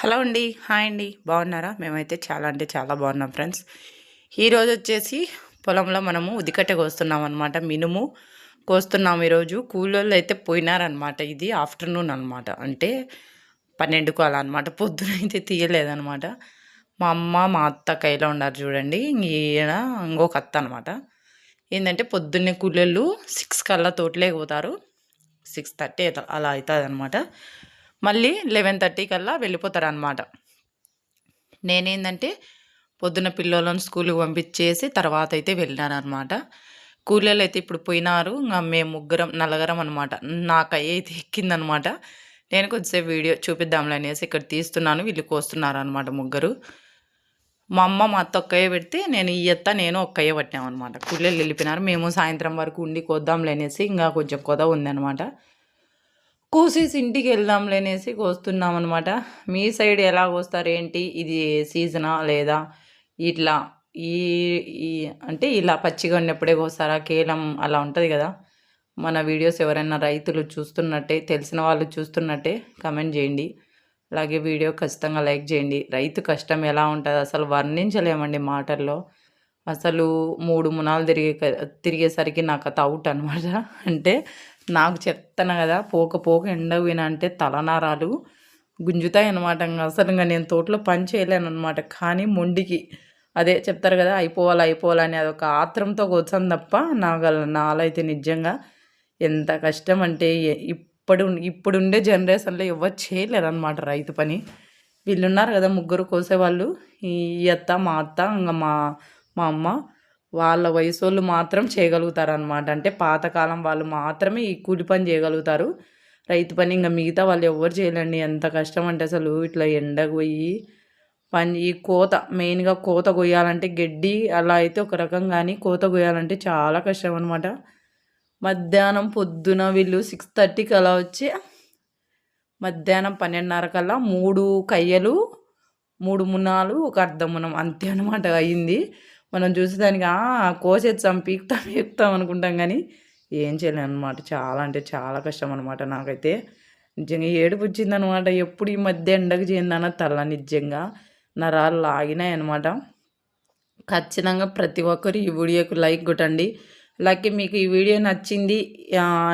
Hello అండి. Hi అండి. బాగున్నారా? మేమైతే చాలా అంటే చాలా బాగున్నాం ఫ్రెండ్స్. ఈరోజు వచ్చేసి పొలంలో మనము ఉదికట్ట కోస్తున్నాం అనమాట మినుము కోస్తున్నాం ఈరోజు. కూలోళ్ళు అయితే పోయినారనమాట ఇది ఆఫ్టర్నూన్ అనమాట అంటే పన్నెండుకు అలా అనమాట పొద్దున అయితే తీయలేదనమాట మా అమ్మ మా అత్త కైలో ఉన్నారు చూడండి. ఈయన ఇంకొక అత్త అనమాట ఏంటంటే పొద్దున్నే కూలోళ్ళు సిక్స్ కల్లా తోటలేకపోతారు సిక్స్ థర్టీ అలా అవుతుంది అనమాట మళ్ళీ లెవెన్ థర్టీ కల్లా వెళ్ళిపోతారు అనమాట నేనేందంటే పొద్దున పిల్లలను స్కూల్కి పంపించేసి తర్వాత అయితే వెళ్ళాను అనమాట కూలీలు అయితే ఇప్పుడు పోయినారు ఇంకా మేము ముగ్గురం నలగరం అనమాట నాకు అయితే ఎక్కిందనమాట నేను కొద్దిసేపు వీడియో చూపిద్దాంలే అనేసి ఇక్కడ తీస్తున్నాను వీళ్ళు కోస్తున్నారు అనమాట ముగ్గురు. మా అమ్మ మా అత్త ఒక్కయ్య పెడితే నేను ఈ అత్త నేను ఒక్కయ్య పట్టామన్నమాట కూలీలు వెళ్ళిపోయినారు మేము సాయంత్రం వరకు ఉండి కొద్దాంలే అనేసి ఇంకా కొంచెం కొద ఉందనమాట కోసేసి ఇంటికి వెళ్దాంలే అనేసి కోస్తున్నాం అనమాట మీ సైడ్ ఎలా కోస్తారు ఏంటి ఇది సీజనా లేదా? ఇట్లా ఈ ఈ అంటే ఇలా పచ్చిగా ఉన్నప్పుడే కోస్తారా? కేలం అలా ఉంటుంది కదా. మన వీడియోస్ ఎవరైనా రైతులు చూస్తున్నట్టే తెలిసిన వాళ్ళు చూస్తున్నట్టే కమెంట్ చేయండి. అలాగే వీడియో ఖచ్చితంగా లైక్ చేయండి. రైతు కష్టం ఎలా ఉంటుంది? అసలు వర్ణించలేమండి మాటల్లో. అసలు మూడు మునాలు తిరిగే తిరిగేసరికి నాకు అది అవుట్ అనమాట అంటే నాకు చెప్తాను కదా పోక పోక ఎండ పోయినా అంటే తలనారాలు గుంజుతాయి అనమాట అసలు ఇంకా నేను తోటలో పని చేయలేను అనమాట కానీ మొండికి అదే చెప్తారు కదా అయిపోవాలి అయిపోవాలని అదొక ఆత్రంతో కూర్చొని తప్ప నాకు నాలైతే నిజంగా ఎంత కష్టం అంటే ఇప్పుడు ఇప్పుడుండే జనరేషన్లో ఎవరు చేయలేరు అనమాట రైతు పని. వీళ్ళున్నారు కదా ముగ్గురు కోసేవాళ్ళు ఈ అత్త మా అత్త ఇంకా మా మా అమ్మ. వాళ్ళ వయసు వాళ్ళు మాత్రం చేయగలుగుతారు అనమాట అంటే పాతకాలం వాళ్ళు మాత్రమే ఈ కూలి పని చేయగలుగుతారు. రైతు పని ఇంకా మిగతా వాళ్ళు ఎవరు చేయలేండి. ఎంత కష్టం అంటే అసలు ఇట్లా ఎండకు పోయి పని ఈ కోత మెయిన్గా కోత కొయ్యాలంటే గడ్డి అలా అయితే ఒక రకం కానీ కోత కొయ్యాలంటే చాలా కష్టం అనమాట మధ్యాహ్నం పొద్దున వీళ్ళు సిక్స్ థర్టీకి అలా వచ్చి మధ్యాహ్నం పన్నెండున్నర కల్లా మూడు కయ్యలు మూడు మునాలు ఒక అర్ధమునం అంతే అనమాట అయింది. మనం చూసేదానికి కోసేస్తాం పీకుతాం పీకుతాం అనుకుంటాం కానీ ఏం చేయలేము అనమాట చాలా అంటే చాలా కష్టం అనమాట నాకైతే. నిజంగా ఏడుపు వచ్చిందనమాట ఎప్పుడు ఈ మధ్య ఎండకు చేయిందన్న తల నిజంగా నరాలు లాగినాయి అనమాట ఖచ్చితంగా ప్రతి ఒక్కరు ఈ వీడియోకి లైక్ కొట్టండి. అలాగే మీకు ఈ వీడియో నచ్చింది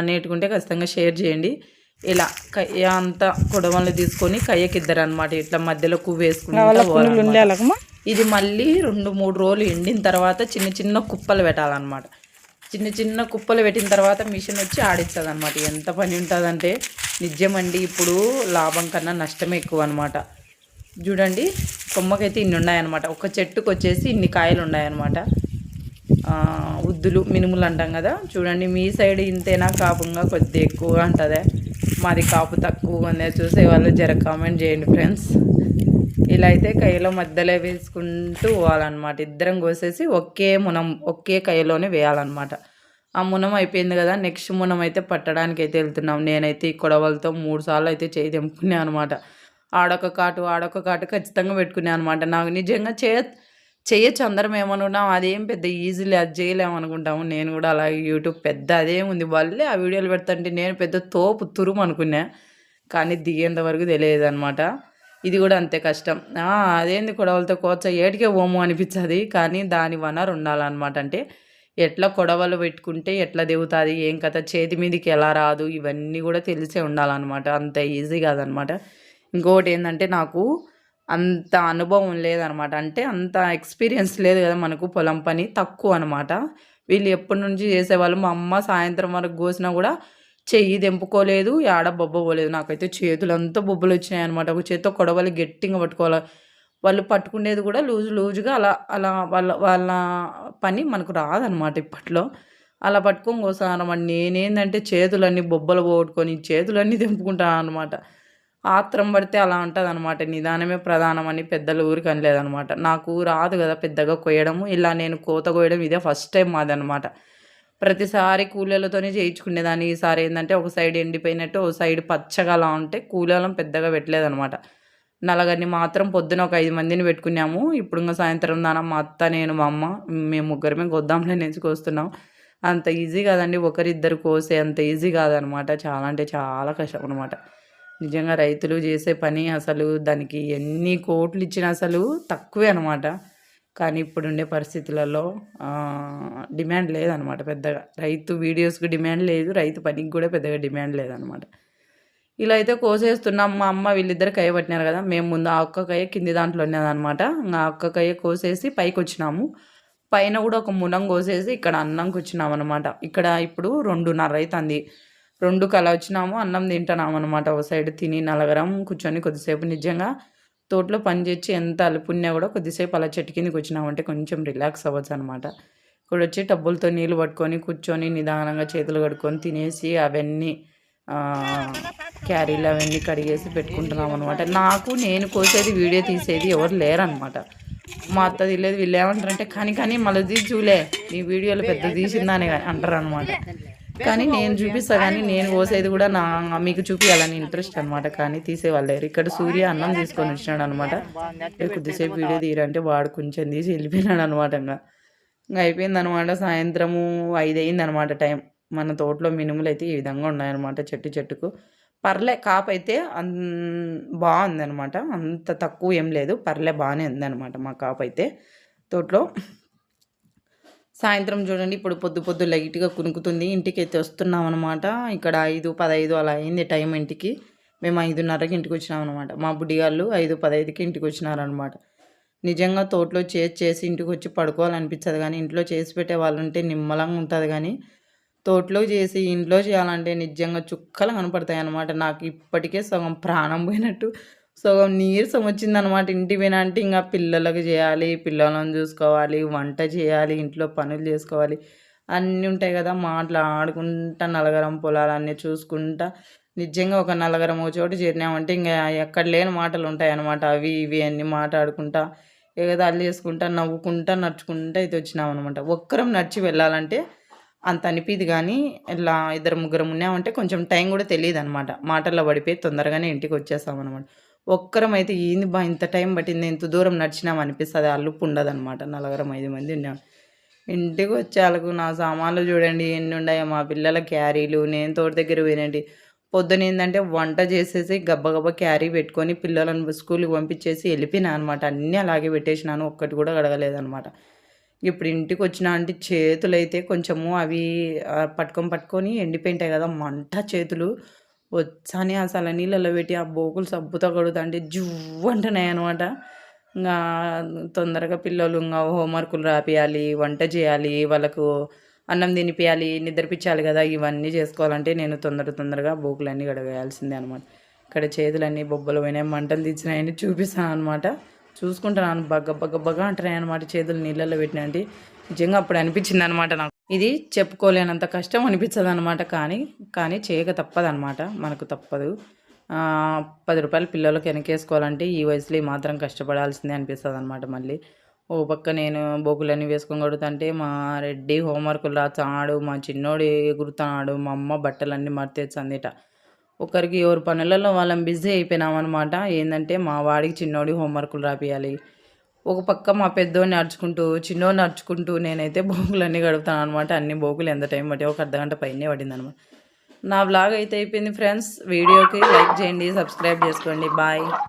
అనేటుకుంటే ఖచ్చితంగా షేర్ చేయండి. ఇలా కయ్య అంతా కొడవలు తీసుకొని కయ్యకిద్దరు అనమాట ఇట్లా మధ్యలో కువ్వు వేసుకుని ఇది మళ్ళీ రెండు మూడు రోజులు ఎండిన తర్వాత చిన్న చిన్న కుప్పలు పెట్టాలన్నమాట. చిన్న చిన్న కుప్పలు పెట్టిన తర్వాత మిషన్ వచ్చి ఆడిస్తుంది అనమాట ఎంత పని ఉంటుందంటే నిజమండి ఇప్పుడు లాభం కన్నా నష్టమే ఎక్కువ అనమాట చూడండి కొమ్మకైతే ఇన్ని ఉన్నాయన్నమాట. ఒక చెట్టుకు వచ్చేసి ఇన్ని కాయలు ఉన్నాయన్నమాట. ఉద్దులు మినుములు అంటాం కదా. చూడండి మీ సైడ్ ఇంతేనా కాపుగా? కొద్ది ఎక్కువగా ఉంటుంది మాది కాపు తక్కువగా ఉంది. చూసే వాళ్ళు జర కామెంట్ చేయండి ఫ్రెండ్స్. ఇలా అయితే కైలో మధ్యలో వేసుకుంటూ పోవాలన్నమాట. ఇద్దరం కోసేసి ఒకే మునం ఒకే కైలోనే వేయాలన్నమాట. ఆ మునం అయిపోయింది కదా నెక్స్ట్ మునం అయితే పట్టడానికి అయితే వెళ్తున్నాం. నేనైతే ఈ కొడవలతో మూడు సార్లు అయితే చేయి తెంపుకున్నాను అనమాట ఆడొక కాటు ఆడొక కాటు ఖచ్చితంగా పెట్టుకున్నాను అనమాట నాకు నిజంగా చేయ చేయొచ్చు అందరం ఏమనుకున్నాం అదేం పెద్ద ఈజీలీ అది చేయలేమనుకుంటాము. నేను కూడా అలాగే యూట్యూబ్ పెద్ద అదేముంది వాళ్ళే ఆ వీడియోలు పెడతాంటే నేను పెద్ద తోపు తురుము అనుకున్నా కానీ దిగేంత వరకు తెలియదు అనమాట ఇది కూడా అంతే కష్టం. అదేంది కొడవలతో కోచ ఏటికే ఓము అనిపించదు కానీ దాని వనరు ఉండాలన్నమాట. అంటే ఎట్లా కొడవలు పెట్టుకుంటే ఎట్లా దిగుతుంది ఏం కథ చేతి మీదకి ఎలా రాదు ఇవన్నీ కూడా తెలిసే ఉండాలన్నమాట. అంత ఈజీ కాదనమాట ఇంకొకటి ఏంటంటే నాకు అంత అనుభవం లేదనమాట అంటే అంత ఎక్స్పీరియన్స్ లేదు కదా మనకు పొలం పని తక్కువ అనమాట వీళ్ళు ఎప్పటి నుంచి చేసేవాళ్ళు? మా అమ్మ సాయంత్రం వరకు కోసినా కూడా చెయ్యి తెంపుకోలేదు ఆడ బొబ్బ పోలేదు. నాకైతే చేతులంతా బొబ్బలు వచ్చినాయి అనమాట ఒక చేతితో కొడవలి గట్టిగా పట్టుకోవాలి. వాళ్ళు పట్టుకునేది కూడా లూజు లూజుగా అలా అలా వాళ్ళ వాళ్ళ పని మనకు రాదనమాట ఇప్పట్లో. అలా పట్టుకొని అనమాట నేనేందంటే చేతులన్నీ బొబ్బలు పోగొట్టుకొని చేతులన్నీ తెంపుకుంటాను అనమాట ఆత్రం పడితే అలా ఉంటుంది అనమాట నిదానమే ప్రధానమని పెద్దల ఊరికి అనలేదనమాట నాకు రాదు కదా పెద్దగా కొయ్యడము. ఇలా నేను కోత కొయ్యడం ఇదే ఫస్ట్ టైం మాదనమాట ప్రతిసారి కూలీలతోనే చేయించుకునేదాన్ని. ఈసారి ఏంటంటే ఒక సైడ్ ఎండిపోయినట్టు ఒక సైడ్ పచ్చగా అలా ఉంటే కూలీలం పెద్దగా పెట్టలేదనమాట నలగరిని మాత్రం పొద్దున ఒక ఐదు మందిని పెట్టుకున్నాము. ఇప్పుడు ఇంకా సాయంత్రం దాన మా అత్త నేను మా అమ్మ మేము ముగ్గురమే గొద్దాంలో నేర్చుకొస్తున్నాం అంత ఈజీ కాదండి. ఒకరిద్దరు కోసే అంత ఈజీ కాదనమాట చాలా అంటే చాలా కష్టం అనమాట నిజంగా రైతులు చేసే పని అసలు దానికి ఎన్ని కోట్లు ఇచ్చినా అసలు తక్కువే అనమాట కానీ ఇప్పుడుండే పరిస్థితులలో డిమాండ్ లేదనమాట. పెద్దగా రైతు వీడియోస్కి డిమాండ్ లేదు రైతు పనికి కూడా పెద్దగా డిమాండ్ లేదనమాట. ఇలా అయితే కోసేస్తున్నాం. మా అమ్మ వీళ్ళిద్దరు కయ్య పట్టినారు కదా మేము ముందు ఆ ఒక్క కయ్య కింది దాంట్లో ఉన్నదనమాట. ఆ ఒక్క కయ్య కోసేసి పైకి వచ్చినాము. పైన కూడా ఒక మునం కోసేసి ఇక్కడ అన్నంకి వచ్చినాం అనమాట ఇక్కడ ఇప్పుడు రెండున్నర అవుతుంది రెండు కల వచ్చినాము అన్నం తింటున్నాం అనమాట ఒక సైడ్ తిని నలగరం కూర్చొని కొద్దిసేపు నిజంగా తోటలో పని చేసి ఎంత అలుపున్నా కూడా కొద్దిసేపు అలా చెట్టు కిందకి వచ్చినామంటే కొంచెం రిలాక్స్ అవ్వచ్చు అనమాట ఇక్కడ వచ్చి టబ్బులతో నీళ్ళు పట్టుకొని కూర్చొని నిదానంగా చేతులు కడుక్కొని తినేసి అవన్నీ క్యారీలు అవన్నీ కడిగేసి పెట్టుకుంటున్నాం అనమాట నాకు నేను కోసేది వీడియో తీసేది ఎవరు లేరనమాట మా అత్త తెలియదు వీళ్ళు ఏమంటారంటే కానీ కానీ మళ్ళీ చూలే నీ వీడియోలో పెద్ద తీసిందానే అంటారు అనమాట కానీ నేను చూపిస్తా కానీ నేను కోసేది కూడా నా మీకు చూపించాలని ఇంట్రెస్ట్ అనమాట కానీ తీసేవాళ్ళు లేరు. ఇక్కడ సూర్య అన్నం తీసుకొని వచ్చినాడు అనమాట కొద్దిసేపు వీడియో తీయరంటే వాడు కొంచెం తీసి వెళ్ళిపోయినాడు అనమాట ఇంకా. ఇంకా అయిపోయింది అనమాట సాయంత్రము ఐదు అయింది అనమాట టైం. మన తోటలో మినుములు అయితే ఈ విధంగా ఉన్నాయన్నమాట చెట్టు చెట్టుకు. పర్లే కాపు అయితే అన్ బాగుంది అనమాట అంత తక్కువ ఏం లేదు. పర్లే బాగానే ఉందన్నమాట మా కాపు అయితే. తోటలో సాయంత్రం చూడండి ఇప్పుడు పొద్దు పొద్దు లైట్గా కునుకుతుంది. ఇంటికి అయితే వస్తున్నాం అనమాట ఇక్కడ ఐదు పదహైదు అలా అయింది టైం ఇంటికి. మేము ఐదున్నరకి ఇంటికి వచ్చినాం అనమాట మా బుడ్డిగాళ్ళు ఐదు పదహైదుకి ఇంటికి వచ్చినారనమాట నిజంగా తోటలో చేసి చేసి ఇంటికి వచ్చి పడుకోవాలనిపించదు కానీ ఇంట్లో చేసి పెట్టే వాళ్ళు ఉంటే నిమ్మలంగా ఉంటుంది కానీ తోటలో చేసి ఇంట్లో చేయాలంటే నిజంగా చుక్కలు కనపడతాయి అనమాట నాకు ఇప్పటికే సగం ప్రాణం పోయినట్టు సగం నీరసం వచ్చిందనమాట ఇంటి వినంటే అంటే ఇంకా పిల్లలకు చేయాలి పిల్లలను చూసుకోవాలి వంట చేయాలి ఇంట్లో పనులు చేసుకోవాలి. అన్నీ ఉంటాయి కదా మాట్లాడుకుంటా నలగరం పొలాలన్నీ చూసుకుంటా నిజంగా ఒక నలగరం ఒక చోటు చేరినామంటే ఇంకా ఎక్కడ లేని మాటలు ఉంటాయి అనమాట అవి ఇవి అన్నీ మాట్లాడుకుంటా ఎగదాలు చేసుకుంటా నవ్వుకుంటా నడుచుకుంటా అయితే వచ్చినాం అనమాట ఒక్కరం నడిచి వెళ్ళాలంటే అంత అనిపిది కానీ ఇలా ఇద్దరు ముగ్గురం ఉన్నామంటే కొంచెం టైం కూడా తెలియదు అనమాట మాటల్లో పడిపోయి తొందరగానే ఇంటికి వచ్చేస్తాం అనమాట ఒక్కరం అయితే ఏంది బా ఇంత టైం పట్టింది ఇంత దూరం నడిచినాం అనిపిస్తుంది అల్లుపు ఉండదు అనమాట నలుగురం ఐదు మంది ఉన్నాం. ఇంటికి వచ్చేలకు నా సామాన్లు చూడండి ఎన్ని ఉన్నాయో మా పిల్లల క్యారీలు నేను తోట దగ్గర పోయినండి. పొద్దున ఏంటంటే వంట చేసేసి గబ్బగబ్బ క్యారీ పెట్టుకొని పిల్లలను స్కూల్కి పంపించేసి వెళ్ళిపోయినా అనమాట. అన్నీ అలాగే పెట్టేసినాను ఒక్కటి కూడా గడగలేదనమాట ఇప్పుడు ఇంటికి వచ్చిన అంటే చేతులు అయితే కొంచెము అవి పట్టుకొని పట్టుకొని ఎండిపోయింటాయి కదా మంట చేతులు. వచ్చాని అసలు నీళ్ళలో పెట్టి ఆ బోకులు సబ్బుతో కడుగుతుంటే జువ్వు అంటున్నాయి అనమాట ఇంకా తొందరగా పిల్లలు ఇంకా హోంవర్కులు రాపియాలి వంట చేయాలి వాళ్ళకు అన్నం తినిపించాలి నిద్రపించాలి కదా ఇవన్నీ చేసుకోవాలంటే నేను తొందర తొందరగా బోకులన్నీ గడవేయాల్సిందే అనమాట ఇక్కడ చేతులన్నీ బొబ్బలు పోయినాయి మంటలు తెచ్చినాయని చూపిస్తాను అనమాట చూసుకుంటున్నాను బగ్గ బగ్గ బగ్గ అంటున్నాయి అనమాట చేతులు నీళ్ళల్లో పెట్టినంటే నిజంగా అప్పుడు అనిపించింది అనమాట నాకు. ఇది చెప్పుకోలేనంత కష్టం అనిపించదు అనమాట కానీ కానీ చేయక తప్పదనమాట. మనకు తప్పదు. పది రూపాయలు పిల్లలకి వెనకేసుకోవాలంటే ఈ వయసులో ఈ మాత్రం కష్టపడాల్సిందే అనిపిస్తుంది అనమాట మళ్ళీ. ఓ పక్క నేను బొగులన్నీ వేసుకొని కొడుతుంటే మా రెడ్డి హోంవర్కులు రాచాడు మా చిన్నోడు ఎగురుతున్నాడు మా అమ్మ బట్టలన్నీ మర్తేచ్చందిట ఒకరికి ఎవరి పనులలో వాళ్ళం బిజీ అయిపోయినాం అనమాట ఏంటంటే మా వాడికి చిన్నోడి హోంవర్కులు రాపియాలి. ఒక పక్క మా పెద్దోని నడుచుకుంటూ చిన్నోని నడుచుకుంటూ నేనైతే బోకులన్నీ గడుపుతాను అనమాట అన్ని బోకులు ఎంత టైం పట్టి ఒక అర్ధగంట పైనే పడింది అనమాట నా బ్లాగ్ అయితే అయిపోయింది ఫ్రెండ్స్ వీడియోకి లైక్ చేయండి సబ్స్క్రైబ్ చేసుకోండి. బాయ్